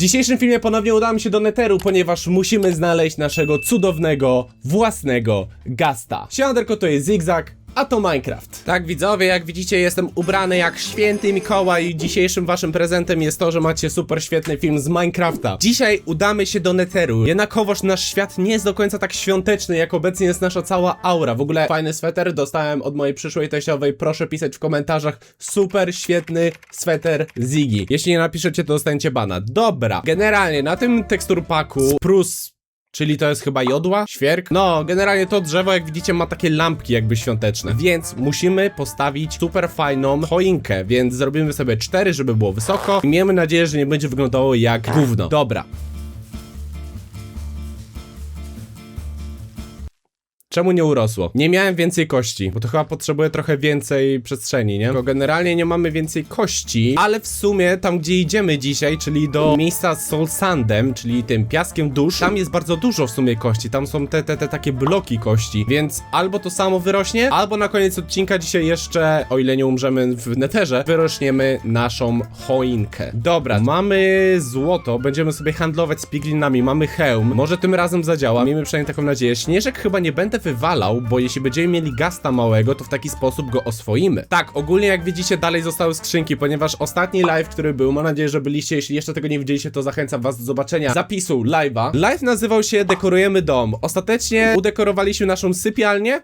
dzisiejszym filmie ponownie udamy się do Netheru, ponieważ musimy znaleźć naszego cudownego, własnego Gasta. Siaderko to jest Zigzag, a to Minecraft. Tak widzowie, jak widzicie jestem ubrany jak święty Mikołaj i dzisiejszym waszym prezentem jest to, że macie super świetny film z Minecrafta. Dzisiaj udamy się do Netheru, jednakowoż nasz świat nie jest do końca tak świąteczny, jak obecnie jest nasza cała aura. W ogóle fajny sweter dostałem od mojej przyszłej teściowej, proszę pisać w komentarzach, super świetny sweter Ziggy. Jeśli nie napiszecie, to dostaniecie bana. Dobra, generalnie na tym teksturpaku Prus Czyli to jest chyba jodła? Świerk? No, generalnie to drzewo, jak widzicie, ma takie lampki jakby świąteczne. Więc musimy postawić super fajną choinkę, więc zrobimy sobie cztery, żeby było wysoko. I miejmy nadzieję, że nie będzie wyglądało jak gówno. Dobra. Czemu nie urosło? Nie miałem więcej kości, bo to chyba potrzebuję trochę więcej przestrzeni, nie? Bo generalnie nie mamy więcej kości, ale w sumie tam, gdzie idziemy dzisiaj, czyli do miejsca z Soul Sandem, czyli tym piaskiem dusz, tam jest bardzo dużo w sumie kości, tam są te, te, te takie bloki kości, więc albo to samo wyrośnie, albo na koniec odcinka dzisiaj jeszcze, o ile nie umrzemy w neterze, wyrośniemy naszą choinkę. Dobra, mamy złoto, będziemy sobie handlować z piglinami, mamy hełm, może tym razem zadziała, miejmy przynajmniej taką nadzieję. Śnieżek chyba nie będę wywalał, bo jeśli będziemy mieli gasta małego, to w taki sposób go oswoimy. Tak, ogólnie jak widzicie, dalej zostały skrzynki, ponieważ ostatni live, który był, mam nadzieję, że byliście, jeśli jeszcze tego nie widzieliście, to zachęcam was do zobaczenia zapisu live'a. Live nazywał się Dekorujemy Dom. Ostatecznie udekorowaliśmy naszą sypialnię,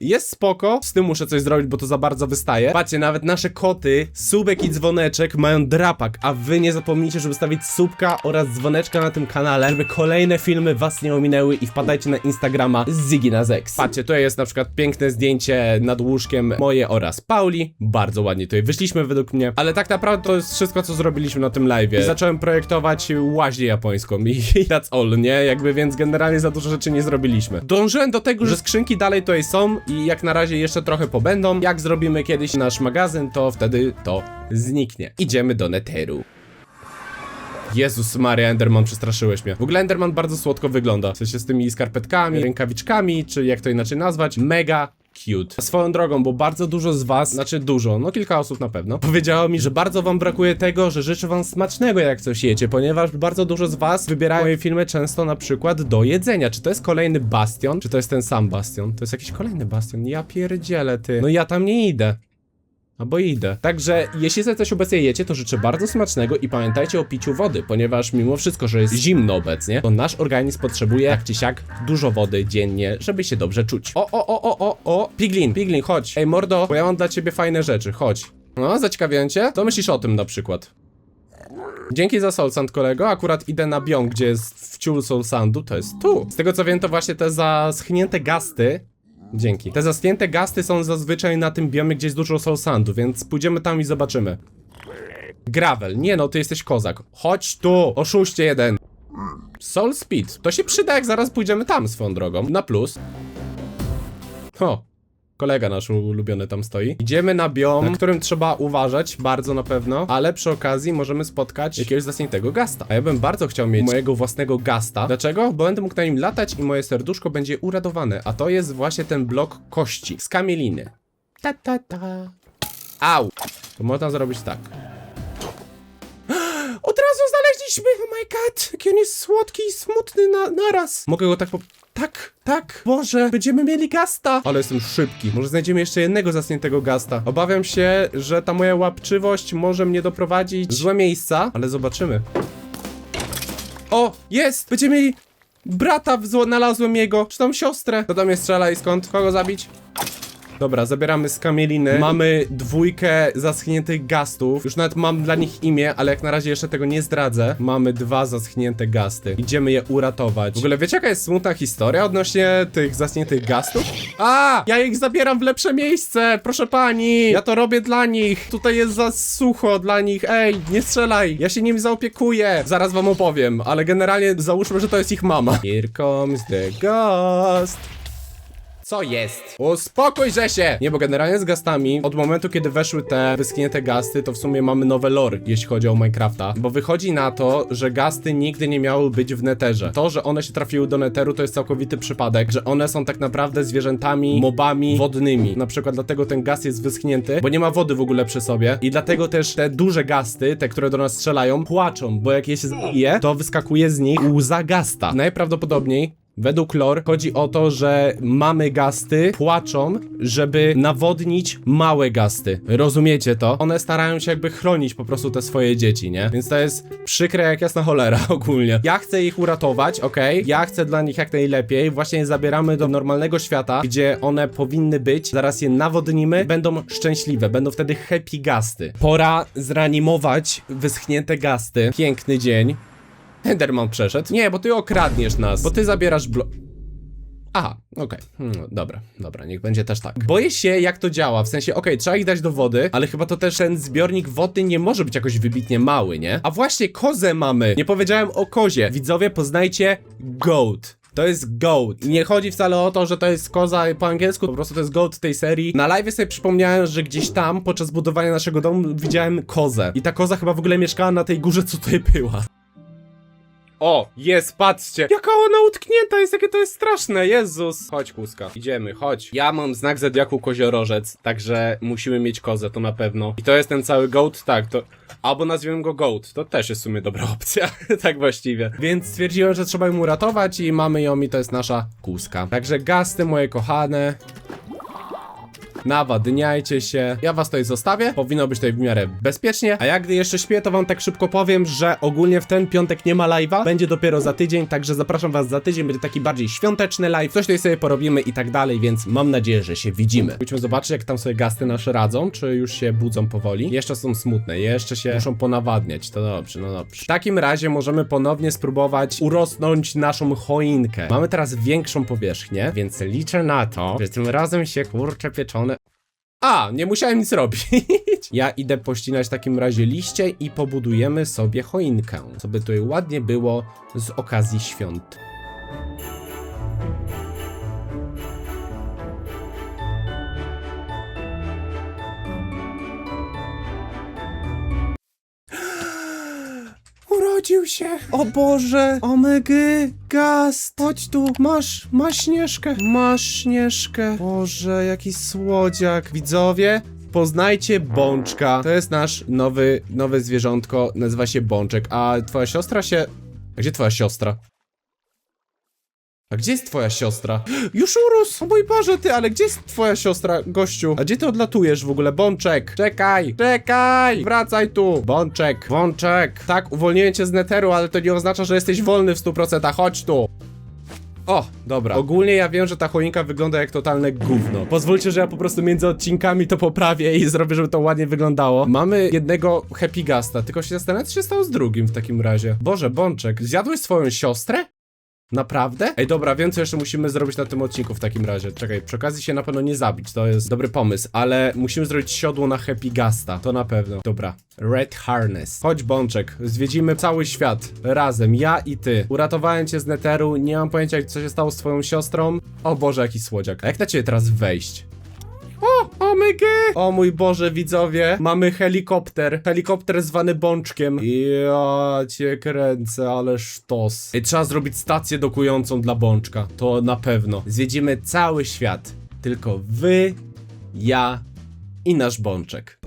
jest spoko, z tym muszę coś zrobić, bo to za bardzo wystaje. Patrzcie, nawet nasze koty, subek i dzwoneczek mają drapak, a wy nie zapomnijcie, żeby stawić subka oraz dzwoneczka na tym kanale, żeby kolejne filmy was nie ominęły i wpadajcie na Instagrama Ziggy na Zex. Patrzcie, to jest na przykład piękne zdjęcie nad łóżkiem moje oraz Pauli. Bardzo ładnie tutaj wyszliśmy według mnie, ale tak naprawdę to jest wszystko, co zrobiliśmy na tym live. Zacząłem projektować łaźnię japońską i that's all, nie? Jakby więc generalnie za dużo rzeczy nie zrobiliśmy. Dążyłem do tego, że skrzynki dalej tutaj są i jak na razie jeszcze trochę pobędą. Jak zrobimy kiedyś nasz magazyn, to wtedy to zniknie. Idziemy do Netheru. Jezus Maria, Enderman, przestraszyłeś mnie. W ogóle Enderman bardzo słodko wygląda. W sensie z tymi skarpetkami, rękawiczkami, czy jak to inaczej nazwać. Mega cute. Swoją drogą, bo bardzo dużo z was, znaczy dużo, no kilka osób na pewno, powiedziało mi, że bardzo wam brakuje tego, że życzę wam smacznego jak coś jecie, ponieważ bardzo dużo z was wybierają moje filmy często na przykład do jedzenia. Czy to jest kolejny bastion? Czy to jest ten sam bastion? To jest jakiś kolejny bastion. Ja pierdzielę, ty. No ja tam nie idę. Albo idę. Także jeśli sobie coś obecnie jecie, to życzę bardzo smacznego i pamiętajcie o piciu wody, ponieważ mimo wszystko, że jest zimno obecnie, to nasz organizm potrzebuje jak czy siak dużo wody dziennie, żeby się dobrze czuć. O, o, o, o, o, o, Piglin, Piglin, chodź. Ej, mordo, bo ja mam dla ciebie fajne rzeczy, chodź. No, zaciekawiam cię? Co myślisz o tym na przykład? Dzięki za Soul Sand, kolego. Akurat idę na biom, gdzie jest wciół Soul Sandu, to jest tu. Z tego co wiem, to właśnie te zaschnięte gasty Dzięki. Te zaschnięte gasty są zazwyczaj na tym biomie, gdzie jest dużo soul sandu, więc pójdziemy tam i zobaczymy. Gravel. Nie no, ty jesteś kozak. Chodź tu, oszuście jeden. Soul Speed. To się przyda, jak zaraz pójdziemy tam swoją drogą. Na plus. O. Kolega nasz ulubiony tam stoi. Idziemy na biom, na którym trzeba uważać, bardzo na pewno, ale przy okazji możemy spotkać jakiegoś zaschniętego gasta. A ja bym bardzo chciał mieć mojego własnego gasta. Dlaczego? Bo będę mógł na nim latać i moje serduszko będzie uradowane. A to jest właśnie ten blok kości z kamieliny. Ta ta ta. Au! To można zrobić tak. Od razu znaleźliśmy! Oh my god! Jaki on jest słodki i smutny na, naraz! Mogę go tak po... Tak, tak, Boże, będziemy mieli gasta! Ale jestem szybki, może znajdziemy jeszcze jednego zasniętego gasta. Obawiam się, że ta moja łapczywość może mnie doprowadzić w złe miejsca, ale zobaczymy. O, jest! Będziemy mieli brata, w zło- znalazłem jego, czy tam siostrę. Kto do mnie strzela i skąd? Kogo zabić? Dobra, zabieramy z. Mamy dwójkę zaschniętych gastów. Już nawet mam dla nich imię, ale jak na razie jeszcze tego nie zdradzę. Mamy dwa zaschnięte gasty. Idziemy je uratować. W ogóle wiecie jaka jest smutna historia odnośnie tych zaschniętych gastów? A! Ja ich zabieram w lepsze miejsce! Proszę pani! Ja to robię dla nich! Tutaj jest za sucho dla nich. Ej, nie strzelaj! Ja się nimi zaopiekuję! Zaraz wam opowiem, ale generalnie załóżmy, że to jest ich mama. Here comes the ghost. Co jest? Uspokój się! Nie, bo generalnie z gastami, od momentu kiedy weszły te wyschnięte gasty, to w sumie mamy nowe lore, jeśli chodzi o Minecrafta. Bo wychodzi na to, że gasty nigdy nie miały być w neterze. To, że one się trafiły do neteru, to jest całkowity przypadek, że one są tak naprawdę zwierzętami, mobami wodnymi. Na przykład dlatego ten gaz jest wyschnięty, bo nie ma wody w ogóle przy sobie. I dlatego też te duże gasty, te, które do nas strzelają, płaczą, bo jak je się zabije, to wyskakuje z nich łza gasta. Najprawdopodobniej Według lore chodzi o to, że mamy gasty płaczą, żeby nawodnić małe gasty. Rozumiecie to? One starają się jakby chronić po prostu te swoje dzieci, nie? Więc to jest przykre jak jasna cholera ogólnie. Ja chcę ich uratować, okej? Ja chcę dla nich jak najlepiej. Właśnie je zabieramy do normalnego świata, gdzie one powinny być. Zaraz je nawodnimy, będą szczęśliwe, będą wtedy happy gasty. Pora zreanimować wyschnięte gasty. Piękny dzień. Enderman przeszedł. Nie, bo ty okradniesz nas, bo ty zabierasz blo... Aha, okej. Hmm, dobra, dobra, niech będzie też tak. Boję się, jak to działa. W sensie, okej, trzeba ich dać do wody, ale chyba to też ten zbiornik wody nie może być jakoś wybitnie mały, nie? A właśnie kozę mamy. Nie powiedziałem o kozie. Widzowie, poznajcie goat. To jest goat. I nie chodzi wcale o to, że to jest koza po angielsku, po prostu to jest goat tej serii. Na live sobie przypomniałem, że gdzieś tam podczas budowania naszego domu widziałem kozę. I ta koza chyba w ogóle mieszkała na tej górze, co tutaj była. O, jest, patrzcie. Jaka ona utknięta jest, jakie to jest straszne, Jezus. Chodź, kuska, idziemy, chodź. Ja mam znak zodiaku koziorożec, także musimy mieć kozę, to na pewno. I to jest ten cały goat, tak, to... Albo nazwiemy go goat, to też jest w sumie dobra opcja, tak właściwie. Więc stwierdziłem, że trzeba ją uratować i mamy ją i to jest nasza kuska. Także gasty, moje kochane, Nawadniajcie się. Ja was tutaj zostawię. Powinno być tutaj w miarę bezpiecznie. A jak gdy jeszcze śpię, to wam tak szybko powiem, że ogólnie w ten piątek nie ma live'a. Będzie dopiero za tydzień, także zapraszam was za tydzień. Będzie taki bardziej świąteczny live. Coś tutaj sobie porobimy i tak dalej, więc mam nadzieję, że się widzimy. Pójdźmy zobaczyć, jak tam sobie gasty nasze radzą. Czy już się budzą powoli. Jeszcze są smutne, jeszcze się muszą ponawadniać. To dobrze, no dobrze. W takim razie możemy ponownie spróbować urosnąć naszą choinkę. Mamy teraz większą powierzchnię, więc liczę na to, że tym razem się kurcze pieczone a, nie musiałem nic robić. Ja idę pościnać w takim razie liście i pobudujemy sobie choinkę, co by tutaj ładnie było z okazji świąt. Się! O Boże! Omygy! Gast! Chodź tu! Masz! Masz Śnieżkę! Masz Śnieżkę! Boże, jaki słodziak! Widzowie, poznajcie Bączka. To jest nasz nowy, nowe zwierzątko, nazywa się Bączek. A twoja siostra się... Gdzie twoja siostra? A gdzie jest twoja siostra? Już urósł! O mój Boże, ty, ale gdzie jest twoja siostra, gościu? A gdzie ty odlatujesz w ogóle? Bączek! Czekaj! Czekaj! Wracaj tu! Bączek! Bączek! Tak, uwolniłem cię z neteru, ale to nie oznacza, że jesteś wolny w 100%. Chodź tu! O, dobra. Ogólnie ja wiem, że ta choinka wygląda jak totalne gówno. Pozwólcie, że ja po prostu między odcinkami to poprawię i zrobię, żeby to ładnie wyglądało. Mamy jednego Happy Gasta, tylko się zastanawiam, co się stało z drugim w takim razie. Boże, Bączek, zjadłeś swoją siostrę? Naprawdę? Ej, dobra, wiem co jeszcze musimy zrobić na tym odcinku w takim razie. Czekaj, przy okazji się na pewno nie zabić, to jest dobry pomysł, ale musimy zrobić siodło na Happy Gasta, to na pewno. Dobra, Red Harness. Chodź, Bączek, zwiedzimy cały świat, razem, ja i ty. Uratowałem cię z Netheru, nie mam pojęcia co się stało z twoją siostrą. O Boże, jaki słodziak. A jak na ciebie teraz wejść? O, omygy! O mój Boże, widzowie, mamy helikopter. Helikopter zwany Bączkiem. Ja cię kręcę, ale sztos. Ej, trzeba zrobić stację dokującą dla Bączka. To na pewno. Zwiedzimy cały świat. Tylko wy, ja i nasz Bączek.